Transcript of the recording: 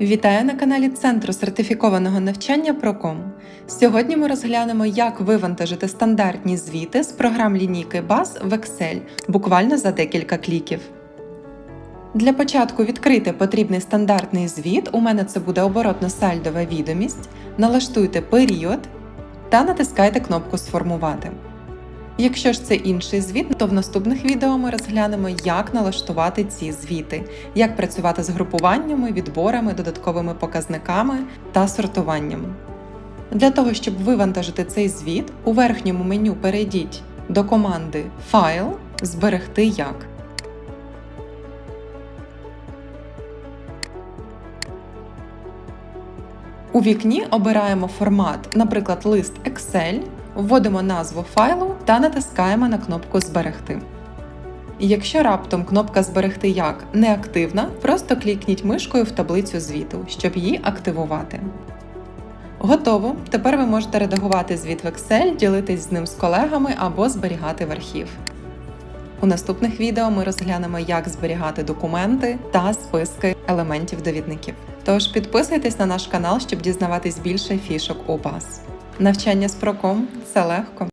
Вітаю на каналі Центру сертифікованого навчання Procom. Сьогодні ми розглянемо, як вивантажити стандартні звіти з програм лінійки BAS в Excel буквально за декілька кліків. Для початку відкрити потрібний стандартний звіт. У мене це буде оборотно-сальдова відомість. Налаштуйте період та натискайте кнопку Сформувати. Якщо ж це інший звіт, то в наступних відео ми розглянемо, як налаштувати ці звіти, як працювати з групуваннями, відборами, додатковими показниками та сортуванням. Для того, щоб вивантажити цей звіт, у верхньому меню перейдіть до команди Файл Зберегти як. У вікні обираємо формат, наприклад, лист Excel, вводимо назву файлу та натискаємо на кнопку Зберегти. Якщо раптом кнопка Зберегти як не активна, просто клікніть мишкою в таблицю звіту, щоб її активувати. Готово! Тепер ви можете редагувати звіт в Excel, ділитись з ним з колегами або зберігати в архів. У наступних відео ми розглянемо, як зберігати документи та списки елементів довідників. Тож підписуйтесь на наш канал, щоб дізнаватись більше фішок у вас. Навчання з проком це легко.